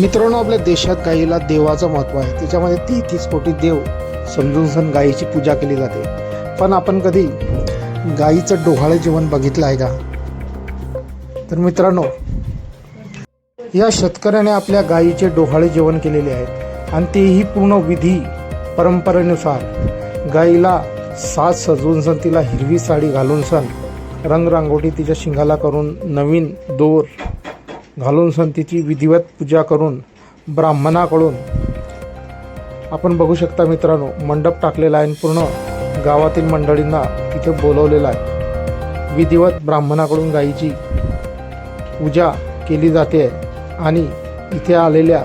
मित्रांनो आपल्या देशात गाईला देवाचं महत्त्व आहे. त्याच्यामध्ये तेहतीस कोटी देव समजून सण गायीची पूजा केली जाते. पण आपण कधी गाईचं डोहाळे जेवण बघितलं आहे का? तर मित्रांनो या शेतकऱ्याने आपल्या गायीचे डोहाळे जेवण केलेले आहे. आणि तेही पूर्ण विधी परंपरेनुसार. गाईला साज सजवून सण तिला हिरवी साडी घालून सण रंगरांगोटी तिच्या शिंगाला करून नवीन दोर घालून संतीची तिची विधिवत पूजा करून ब्राह्मणाकडून. आपण बघू शकता मित्रांनो मंडप टाकलेला आहे आणि पूर्ण गावातील मंडळींना तिथे बोलवलेला आहे. विधिवत ब्राह्मणाकडून गायीची पूजा केली जाते आणि इथे आलेल्या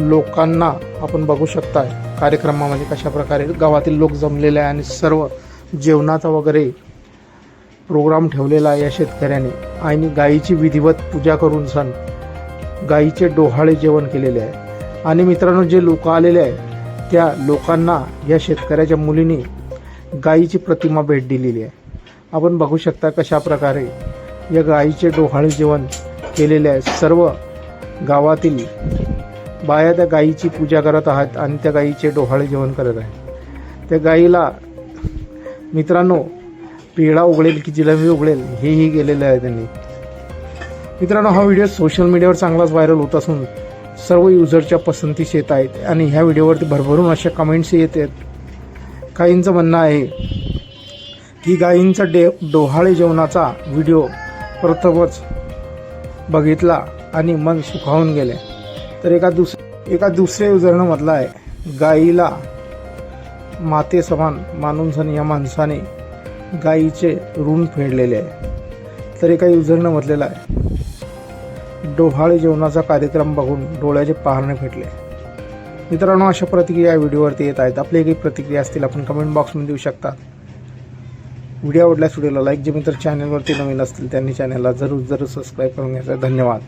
लोकांना आपण बघू शकता कार्यक्रमामध्ये कशाप्रकारे गावातील लोक जमलेले आहे आणि सर्व जेवणाचा वगैरे प्रोग्राम ठेवलेला आहे या शेतकऱ्याने. आणि गायीची विधिवत पूजा करून सण गायीचे डोहाळे जेवण केलेले आहे. आणि मित्रांनो जे लोक आलेले आहे त्या लोकांना या शेतकऱ्याच्या मुलीने गायीची प्रतिमा भेट दिलेली आहे. आपण बघू शकता कशा प्रकारे या गायीचे डोहाळे जेवण केलेले आहे. सर्व गावातील बाया त्या गायीची पूजा करत आहात आणि त्या गायीचे डोहाळे जेवण करत आहेत. त्या गायीला मित्रांनो पेढा उघडेल की जिलेबी उघडेल हेही गेलेलं आहे त्यांनी. मित्रांनो हा व्हिडिओ सोशल मीडियावर चांगलाच व्हायरल होत असून सर्व युजरच्या पसंतीस येत आहेत आणि ह्या व्हिडिओवरती भरभरून अशा कमेंट्स येत आहेत. काहींचं म्हणणं आहे की गायींचा डे डोहाळे जेवणाचा व्हिडिओ प्रथमच बघितला आणि मन सुखावून गेले. तर एका दुस एका दुसऱ्या युजरनं म्हटलं आहे गाईला मातेसमान मानून या माणसाने गाईचे ऋण फेडलेले आहे. तर एका युजरनं म्हटलेलं आहे. डोहाळे जेवणाचा कार्यक्रम बघून डोळ्याचे पाहणे फेटले. मित्रांनो अशा प्रतिक्रिया व्हिडिओवरती येत आहेत. आपली काही प्रतिक्रिया असतील आपण कमेंट बॉक्समध्ये देऊ शकता व्हिडिओ आवडल्यास व्हिडिओला लाईक जे मित्र चॅनलवरती नवीन असतील त्यांनी चॅनलला जरूर जरूर सबस्क्राईब करून घ्यायचा. धन्यवाद.